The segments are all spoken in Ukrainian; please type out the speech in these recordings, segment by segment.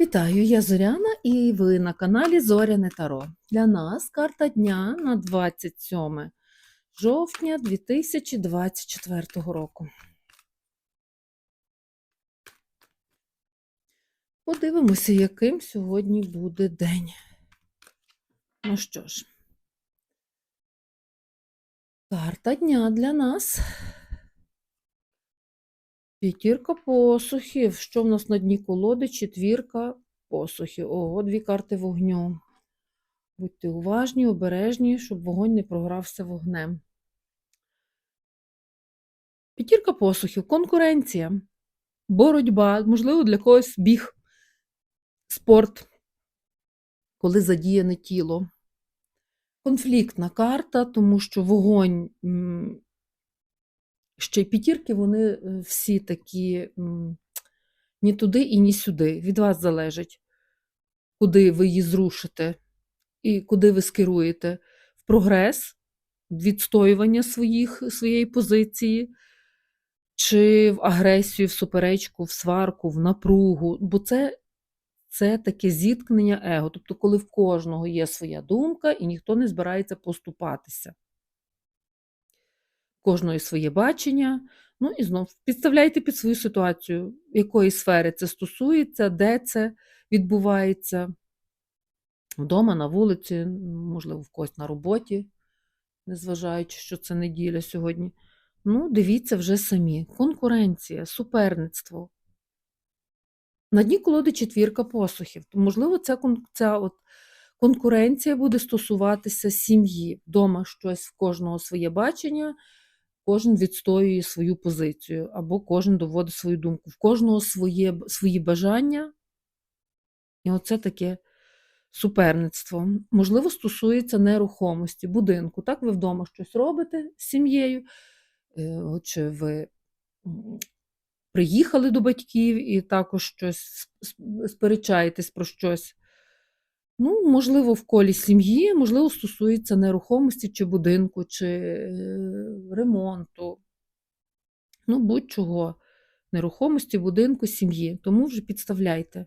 Вітаю, я Зоряна і ви на каналі Зоряне Таро. Для нас карта дня на 27 жовтня 2024 року. Подивимося, яким сьогодні буде день. Ну що ж, карта дня для нас. П'ятірка посухів. Що в нас на дні колоди? Четвірка посухів. Ого, дві карти вогню. Будьте уважні, обережні, щоб вогонь не програвся вогнем. П'ятірка посухів. Конкуренція. Боротьба, можливо, для когось біг, спорт, коли задіяне тіло. Конфліктна карта, тому що вогонь. Ще й п'ятірки, вони е, всі такі ні туди і ні сюди. Від вас залежить, куди ви її зрушите і куди ви скеруєте в прогрес, відстоювання своїх, своєї позиції, чи в агресію, в суперечку, в сварку, в напругу. Бо це, це таке зіткнення его. Тобто, коли в кожного є своя думка і ніхто не збирається поступатися кожної своє бачення. Ну і знов підставляйте під свою ситуацію, якої сфери це стосується, де це відбувається. Вдома, на вулиці, можливо, в когось на роботі, незважаючи, що це неділя сьогодні. Ну, дивіться вже самі. Конкуренція, суперництво. На дні колоди четвірка посухів. Можливо, ця, ця от конкуренція буде стосуватися сім'ї. Вдома щось в кожного своє бачення, кожен відстоює свою позицію, або кожен доводить свою думку. В кожного своє, свої бажання. І оце таке суперництво. Можливо, стосується нерухомості, будинку. Так, ви вдома щось робите з сім'єю, е, чи ви приїхали до батьків і також щось сперечаєтесь про щось. Ну, можливо, в колі сім'ї, можливо, стосується нерухомості чи будинку, чи е, ремонту. Ну, будь-чого. Нерухомості, будинку, сім'ї. Тому вже підставляйте.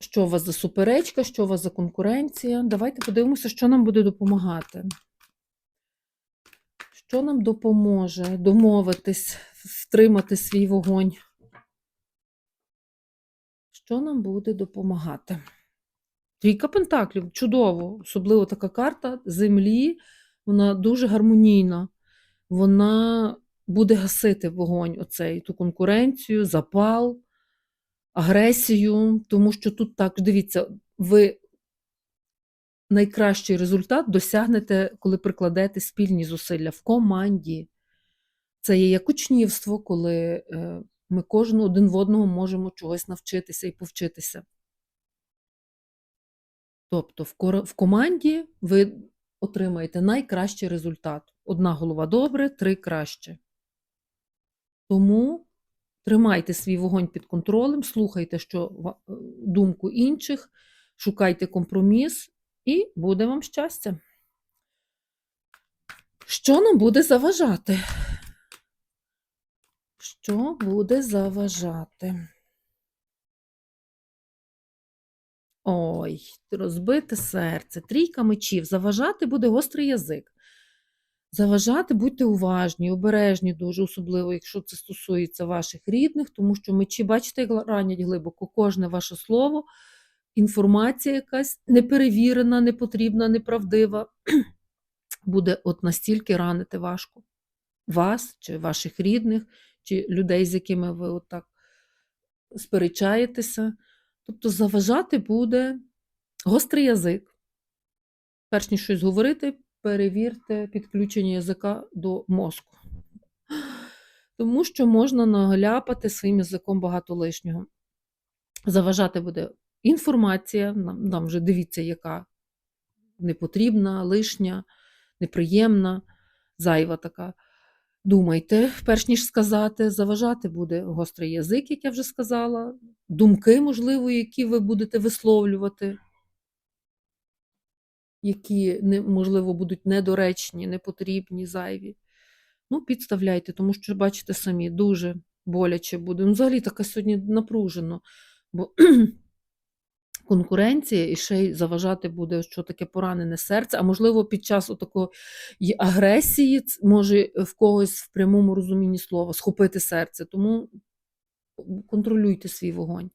Що у вас за суперечка, що у вас за конкуренція. Давайте подивимося, що нам буде допомагати. Що нам допоможе домовитись, втримати свій вогонь? Що нам буде допомагати? Трійка пентаклів, чудово, особливо така карта землі, вона дуже гармонійна. Вона буде гасити вогонь, оцей, ту конкуренцію, запал, агресію, тому що тут так, дивіться, ви найкращий результат досягнете, коли прикладете спільні зусилля в команді. Це є як учнівство, коли е, ми кожен один в одного можемо чогось навчитися і повчитися. Тобто в, команді ви отримаєте найкращий результат. Одна голова добре, три краще. Тому тримайте свій вогонь під контролем, слухайте що, е, думку інших, шукайте компроміс, і буде вам щастя. Що нам буде заважати? Що буде заважати? Ой, розбите серце, трійка мечів. Заважати буде гострий язик. Заважати будьте уважні, обережні, дуже особливо, якщо це стосується ваших рідних, тому що мечі, бачите, як ранять глибоко кожне ваше слово, інформація якась неперевірена, непотрібна, неправдива, буде от настільки ранити важко вас, чи ваших рідних, чи людей, з якими ви отак сперечаєтеся. Тобто заважати буде гострий язик. Перш ніж щось говорити, перевірте підключення язика до мозку. Тому що можна нагляпати своїм язиком багато лишнього. Заважати буде інформація, нам, нам вже дивіться, яка непотрібна, лишня, неприємна, зайва така. Думайте, перш ніж сказати, заважати буде гострий язик, як я вже сказала, думки, можливо, які ви будете висловлювати, які, можливо, будуть недоречні, непотрібні, зайві. Ну, підставляйте, тому що, бачите самі, дуже боляче буде. Ну, взагалі таке сьогодні напружено, бо конкуренція і ще й заважати буде, що таке поранене серце. А можливо, під час такої агресії може в когось в прямому розумінні слова схопити серце. Тому контролюйте свій вогонь.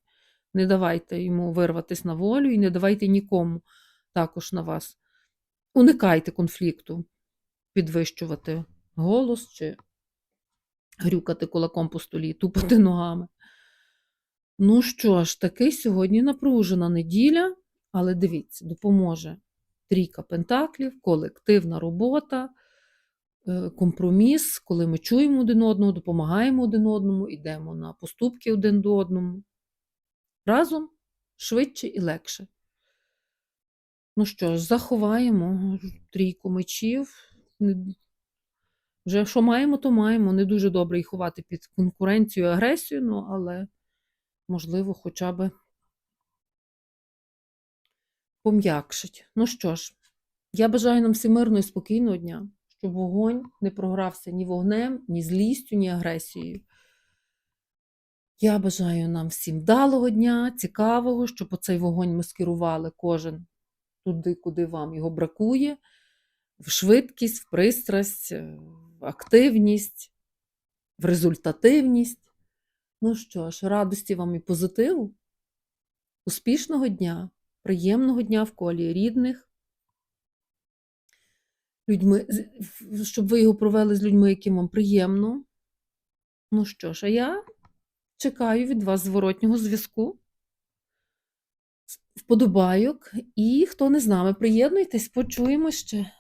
Не давайте йому вирватися на волю і не давайте нікому також на вас. Уникайте конфлікту, підвищувати голос чи грюкати кулаком по столі, тупати ногами. Ну що ж, такий сьогодні напружена неділя, але дивіться, допоможе трійка пентаклів, колективна робота, е, компроміс, коли ми чуємо один одного, допомагаємо один одному, йдемо на поступки один до одному. Разом швидше і легше. Ну що ж, заховаємо трійку мечів. Вже що маємо, то маємо. Не дуже добре їх ховати під конкуренцію і агресію, ну, але можливо, хоча б пом'якшить. Ну що ж, я бажаю нам всім мирного і спокійного дня, щоб вогонь не програвся ні вогнем, ні злістю, ні агресією. Я бажаю нам всім вдалого дня, цікавого, щоб оцей вогонь ми скерували кожен туди, куди вам його бракує, в швидкість, в пристрасть, в активність, в результативність. Ну що ж, радості вам і позитиву, успішного дня, приємного дня в колі рідних, людьми, щоб ви його провели з людьми, яким вам приємно. Ну що ж, а я чекаю від вас зворотнього зв'язку, вподобайок. І хто не з нами, приєднуйтесь, почуємо ще.